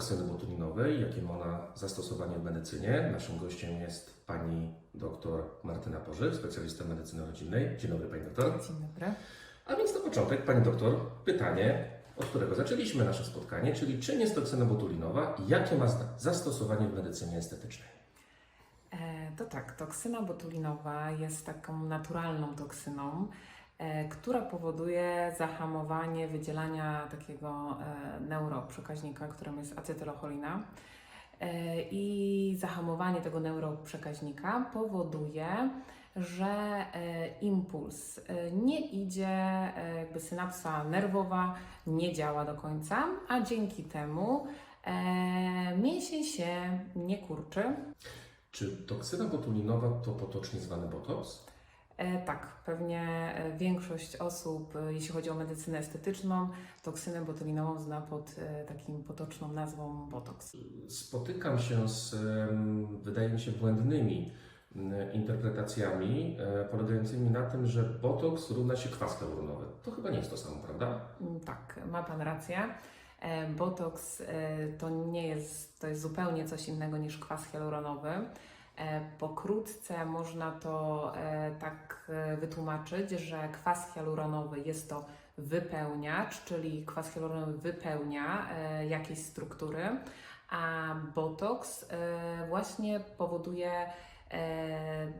toksyny botulinowej, jakie ma ona zastosowanie w medycynie. Naszym gościem jest pani dr Martyna Pożyk, specjalista medycyny rodzinnej. Dzień dobry pani doktor. Dzień dobry. A więc na początek, pani doktor, pytanie, od którego zaczęliśmy nasze spotkanie, czyli czym jest toksyna botulinowa i jakie ma zastosowanie w medycynie estetycznej? E, to tak, toksyna botulinowa jest taką naturalną toksyną, która powoduje zahamowanie wydzielania takiego e, neuroprzekaźnika, którym jest acetylocholina. E, I zahamowanie tego neuroprzekaźnika powoduje, że e, impuls e, nie idzie, e, jakby synapsa nerwowa nie działa do końca, a dzięki temu e, mięsień się nie kurczy, Czy toksyna botulinowa to potocznie zwany botox? E, tak, pewnie e, większość osób, e, jeśli chodzi o medycynę estetyczną, toksynę botulinową zna pod takim potoczną nazwą botox. Spotykam się z, wydaje mi się, błędnymi interpretacjami polegającymi na tym, że botoks równa się kwas hialuronowy. To chyba nie jest to samo, prawda? Mm, Tak, ma Pan rację. Botox to nie jest, to jest zupełnie coś innego niż kwas hialuronowy. E, Pokrótce można to e, tak e, wytłumaczyć, że kwas hialuronowy jest to wypełniacz, czyli kwas hialuronowy wypełnia jakieś struktury, a botox e, właśnie powoduje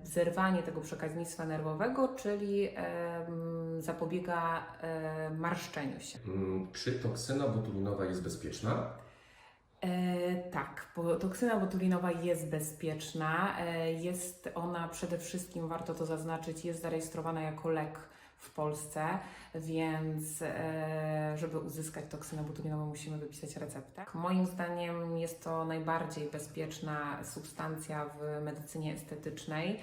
zerwanie tego przekaźnictwa nerwowego, czyli zapobiega marszczeniu się. Mm, Czy toksyna botulinowa jest bezpieczna? E, tak, bo toksyna botulinowa jest bezpieczna. E, jest ona przede wszystkim, warto to zaznaczyć, jest zarejestrowana jako lek w Polsce, więc e, żeby uzyskać toksynę botulinową musimy wypisać receptę. Moim zdaniem jest to najbardziej bezpieczna substancja w medycynie estetycznej.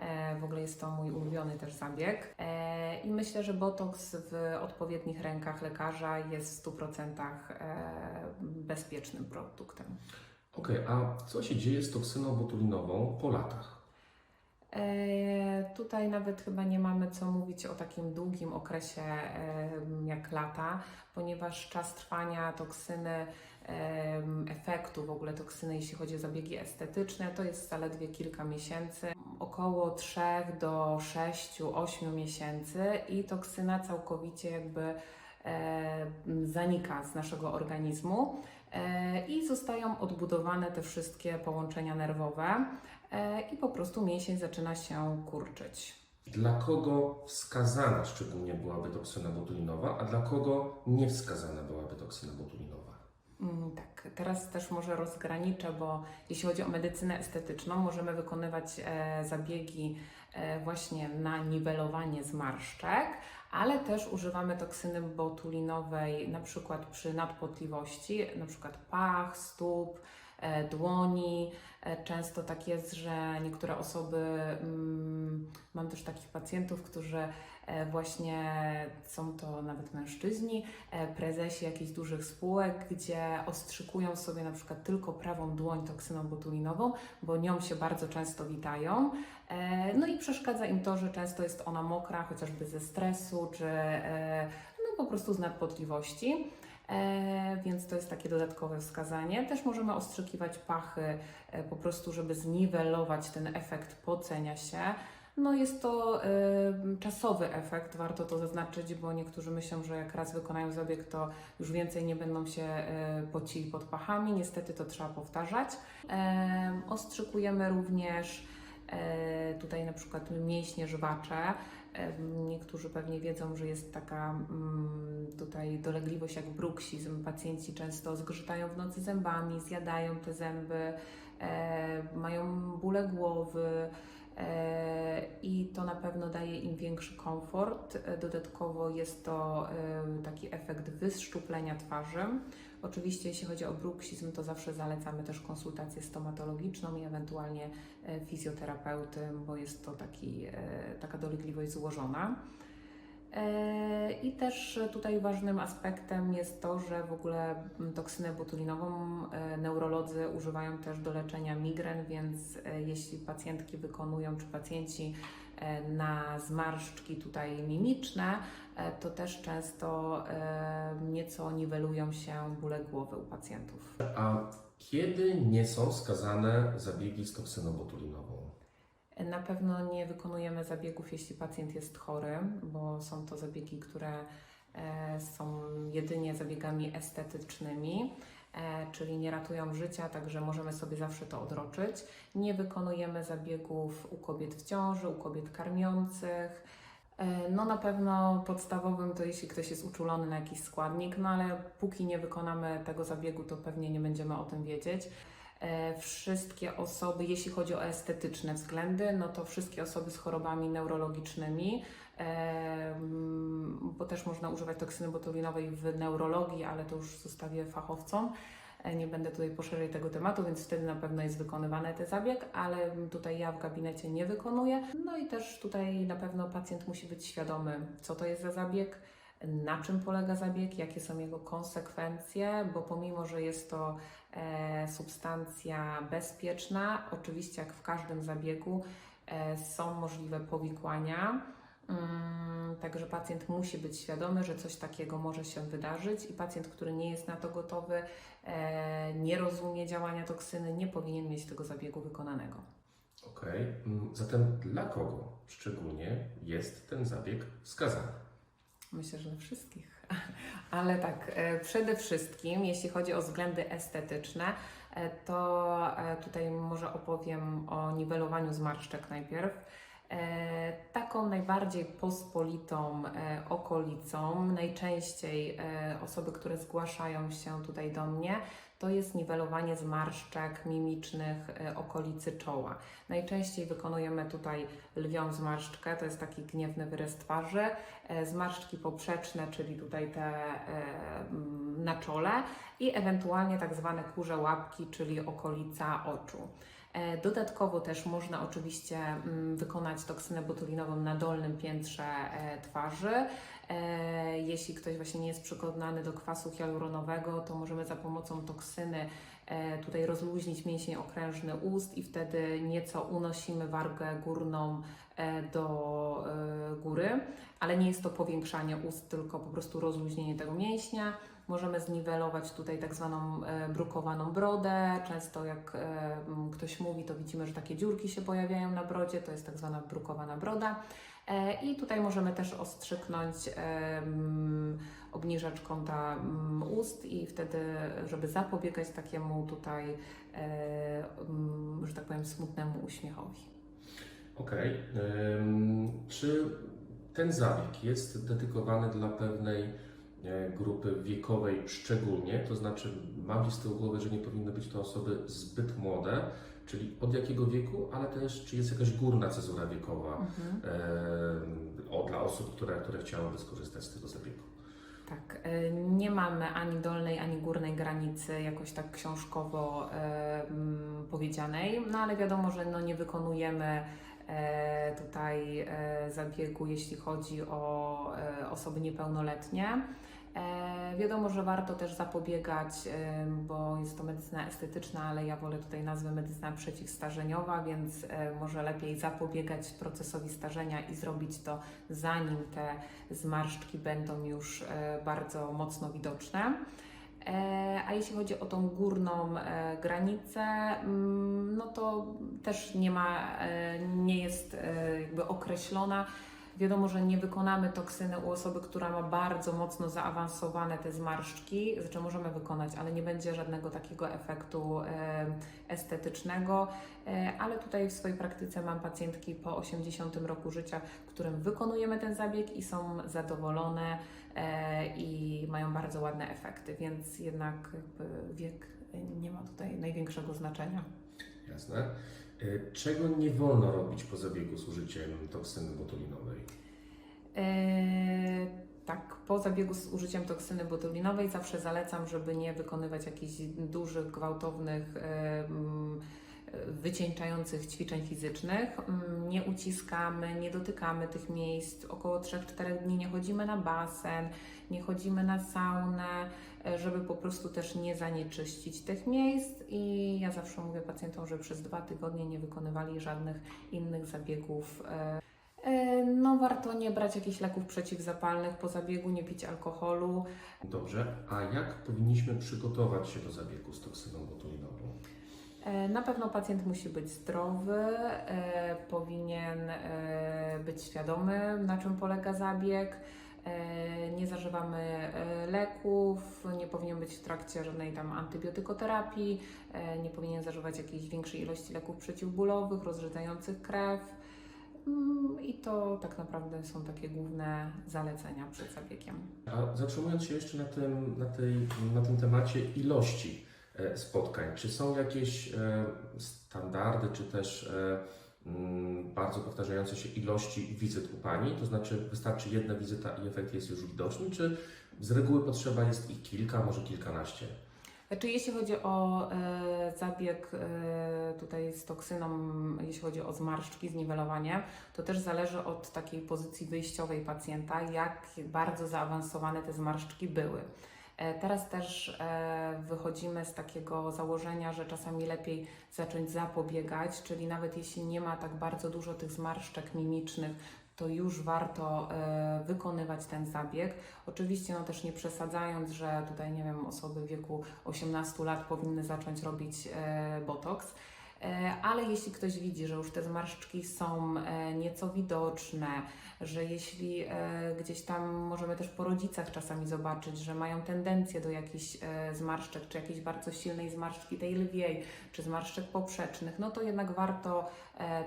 E, W ogóle jest to mój ulubiony też zabieg. E, I myślę, że botoks w odpowiednich rękach lekarza jest w 100% e, bezpiecznym produktem. Okej, a co się dzieje z toksyną botulinową po latach? Tutaj nawet chyba nie mamy co mówić o takim długim okresie jak lata, ponieważ czas trwania toksyny, efektu w ogóle toksyny, jeśli chodzi o zabiegi estetyczne, to jest zaledwie kilka miesięcy, około 3 do 6, 8 miesięcy i toksyna całkowicie jakby e, zanika z naszego organizmu e, i zostają odbudowane te wszystkie połączenia nerwowe e, i po prostu mięsień zaczyna się kurczyć. Dla kogo wskazana szczególnie byłaby toksyna botulinowa, a dla kogo niewskazana byłaby toksyna botulinowa? Mm, Tak, teraz też może rozgraniczę, bo jeśli chodzi o medycynę estetyczną, możemy wykonywać e, zabiegi e, właśnie na niwelowanie zmarszczek, ale też używamy toksyny botulinowej na przykład przy nadpotliwości, na przykład pach, stóp, dłoni. E, Często tak jest, że niektóre osoby, mm, mam też takich pacjentów, którzy e, właśnie są to nawet mężczyźni, e, prezesi jakichś dużych spółek, gdzie ostrzykują sobie na przykład tylko prawą dłoń toksyną botulinową, bo nią się bardzo często witają. E, No i przeszkadza im to, że często jest ona mokra, chociażby ze stresu, czy e, no po prostu z nadpotliwości. E, więc to jest takie dodatkowe wskazanie. Też możemy ostrzykiwać pachy e, po prostu, żeby zniwelować ten efekt pocenia się. No jest to e, czasowy efekt, warto to zaznaczyć, bo niektórzy myślą, że jak raz wykonają zabieg, to już więcej nie będą się e, pocili pod pachami. Niestety to trzeba powtarzać. E, ostrzykujemy również tutaj na przykład mięśnie żwacze. E, Niektórzy pewnie wiedzą, że jest taka mm, tutaj dolegliwość jak bruksizm. Pacjenci często zgrzytają w nocy zębami, zjadają te zęby, e, mają bóle głowy. E, I to na pewno daje im większy komfort. E, Dodatkowo jest to e, taki efekt wyszczuplenia twarzy. Oczywiście, jeśli chodzi o bruksizm, to zawsze zalecamy też konsultację stomatologiczną i ewentualnie fizjoterapeuty, bo jest to taki, taka dolegliwość złożona. E, I też tutaj ważnym aspektem jest to, że w ogóle mm, toksynę botulinową e, neurolodzy używają też do leczenia migren, więc e, jeśli pacjentki wykonują czy pacjenci na zmarszczki tutaj mimiczne, to też często nieco niwelują się bóle głowy u pacjentów. A kiedy nie są wskazane zabiegi z toksyną botulinową? Na pewno nie wykonujemy zabiegów, jeśli pacjent jest chory, bo są to zabiegi, które e, są jedynie zabiegami estetycznymi, e, czyli nie ratują życia, także możemy sobie zawsze to odroczyć. Nie wykonujemy zabiegów u kobiet w ciąży, u kobiet karmiących. E, No na pewno podstawowym to jeśli ktoś jest uczulony na jakiś składnik, no ale póki nie wykonamy tego zabiegu, to pewnie nie będziemy o tym wiedzieć. E, Wszystkie osoby, jeśli chodzi o estetyczne względy, no to wszystkie osoby z chorobami neurologicznymi, e, mm, bo też można używać toksyny botulinowej w neurologii, ale to już zostawię fachowcom. E, Nie będę tutaj poszerzej tego tematu, więc wtedy na pewno jest wykonywany ten zabieg, ale tutaj ja w gabinecie nie wykonuję. No i też tutaj na pewno pacjent musi być świadomy, co to jest za zabieg, na czym polega zabieg, jakie są jego konsekwencje, bo pomimo, że jest to e, substancja bezpieczna, oczywiście jak w każdym zabiegu e, są możliwe powikłania. Mm, Także pacjent musi być świadomy, że coś takiego może się wydarzyć i pacjent, który nie jest na to gotowy, e, nie rozumie działania toksyny, nie powinien mieć tego zabiegu wykonanego. Okej, mm, zatem dla kogo szczególnie jest ten zabieg wskazany? Myślę, że dla wszystkich. Ale tak, e, przede wszystkim, jeśli chodzi o względy estetyczne, e, to e, tutaj może opowiem o niwelowaniu zmarszczek najpierw. Taką najbardziej pospolitą okolicą, najczęściej osoby, które zgłaszają się tutaj do mnie, to jest niwelowanie zmarszczek mimicznych e, okolicy czoła. Najczęściej wykonujemy tutaj lwią zmarszczkę, to jest taki gniewny wyrys twarzy, e, zmarszczki poprzeczne, czyli tutaj te e, mm, na czole i ewentualnie tak zwane kurze łapki, czyli okolica oczu. E, Dodatkowo też można oczywiście mm, wykonać toksynę botulinową na dolnym piętrze e, twarzy. E, Jeśli ktoś właśnie nie jest przekonany do kwasu hialuronowego, to możemy za pomocą toksyny tutaj rozluźnić mięsień okrężny ust i wtedy nieco unosimy wargę górną do góry, ale nie jest to powiększanie ust, tylko po prostu rozluźnienie tego mięśnia. Możemy zniwelować tutaj tak zwaną e, brukowaną brodę. Często jak e, ktoś mówi, to widzimy, że takie dziurki się pojawiają na brodzie, to jest tak zwana brukowana broda. E, I tutaj możemy też ostrzyknąć e, m, obniżaczką ta m, ust i wtedy, żeby zapobiegać takiemu tutaj, że tak powiem, smutnemu uśmiechowi. Okej, ym, czy ten zabieg jest dedykowany dla pewnej grupy wiekowej szczególnie? To znaczy, mam gdzieś z tyłu głowy, że nie powinny być to osoby zbyt młode, czyli od jakiego wieku, ale też czy jest jakaś górna cezura wiekowa e, o, dla osób, które, które chciałyby skorzystać z tego zabiegu? Tak, e, nie mamy ani dolnej, ani górnej granicy jakoś tak książkowo e, powiedzianej, no ale wiadomo, że no nie wykonujemy e, tutaj e, zabiegu, jeśli chodzi o e, osoby niepełnoletnie. E, wiadomo, że warto też zapobiegać, bo jest to medycyna estetyczna, ale ja wolę tutaj nazwę medycyna przeciwstarzeniowa, więc e, może lepiej zapobiegać procesowi starzenia i zrobić to zanim te zmarszczki będą już e, bardzo mocno widoczne. A jeśli chodzi o tą górną granicę, mm, no to też nie ma, nie jest jakby określona. Wiadomo, że nie wykonamy toksyny u osoby, która ma bardzo mocno zaawansowane te zmarszczki, znaczy możemy wykonać, ale nie będzie żadnego takiego efektu e, estetycznego. E, Ale tutaj w swojej praktyce mam pacjentki po 80 roku życia, którym wykonujemy ten zabieg i są zadowolone e, i mają bardzo ładne efekty, więc jednak wiek nie ma tutaj największego znaczenia. Jasne. E, Czego nie wolno robić po zabiegu z użyciem toksyny botulinowej? Eee, tak, po zabiegu z użyciem toksyny botulinowej zawsze zalecam, żeby nie wykonywać jakichś dużych, gwałtownych, wycieńczających ćwiczeń fizycznych. Mm, Nie uciskamy, nie dotykamy tych miejsc. Około 3-4 dni nie chodzimy na basen, nie chodzimy na saunę, e, żeby po prostu też nie zanieczyścić tych miejsc. I ja zawsze mówię pacjentom, że przez dwa tygodnie nie wykonywali żadnych innych zabiegów e, E, No warto nie brać jakichś leków przeciwzapalnych po zabiegu, nie pić alkoholu. Dobrze, a jak powinniśmy przygotować się do zabiegu z toksyną botulinową? E, Na pewno pacjent musi być zdrowy, e, powinien e, być świadomy, na czym polega zabieg. Nie zażywamy leków, nie powinien być w trakcie żadnej tam antybiotykoterapii, nie powinien zażywać jakiejś większej ilości leków przeciwbólowych, rozrzedzających krew. Mm, I to tak naprawdę są takie główne zalecenia przed zabiegiem. A zatrzymując się jeszcze na tym, na tej, na tym temacie ilości spotkań, czy są jakieś e, standardy, czy też e, mm, bardzo powtarzające się ilości wizyt u Pani? To znaczy wystarczy jedna wizyta i efekt jest już widoczny, czy z reguły potrzeba jest ich kilka, może kilkanaście? Znaczy, jeśli chodzi o e, zabieg e, tutaj z toksyną, jeśli chodzi o zmarszczki, zniwelowanie, to też zależy od takiej pozycji wyjściowej pacjenta, jak bardzo zaawansowane te zmarszczki były. E, Teraz też e, wychodzimy z takiego założenia, że czasami lepiej zacząć zapobiegać, czyli nawet jeśli nie ma tak bardzo dużo tych zmarszczek mimicznych, to już warto e, wykonywać ten zabieg. Oczywiście no też nie przesadzając, że tutaj nie wiem, osoby w wieku 18 lat powinny zacząć robić botoks. E, Ale jeśli ktoś widzi, że już te zmarszczki są e, nieco widoczne, że jeśli e, gdzieś tam możemy też po rodzicach czasami zobaczyć, że mają tendencję do jakichś zmarszczek, czy jakiejś bardzo silnej zmarszczki tej lwiej, czy zmarszczek poprzecznych, no to jednak warto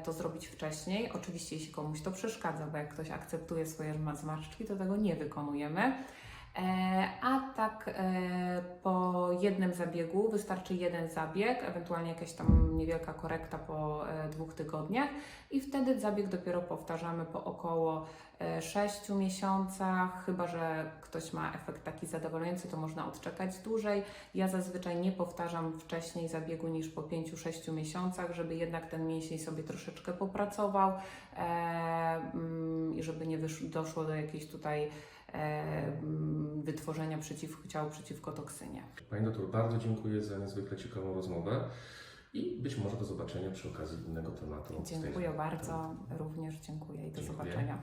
to zrobić wcześniej. Oczywiście, jeśli komuś to przeszkadza, bo jak ktoś akceptuje swoje zma- zmarszczki, to tego nie wykonujemy. E, A tak e, po jednym zabiegu wystarczy jeden zabieg, ewentualnie jakaś tam niewielka korekta po e, dwóch tygodniach i wtedy zabieg dopiero powtarzamy po około 6 miesiącach, chyba że ktoś ma efekt taki zadowalający, to można odczekać dłużej. Ja zazwyczaj nie powtarzam wcześniej zabiegu niż po 5-6 miesiącach, żeby jednak ten mięsień sobie troszeczkę popracował mm, i żeby nie doszło do jakiejś tutaj wytworzenia przeciw, ciał przeciwko toksynie. Pani doktor, bardzo dziękuję za niezwykle ciekawą rozmowę i być może do zobaczenia przy okazji innego tematu. Dziękuję bardzo, również dziękuję i do Dziękuję. zobaczenia.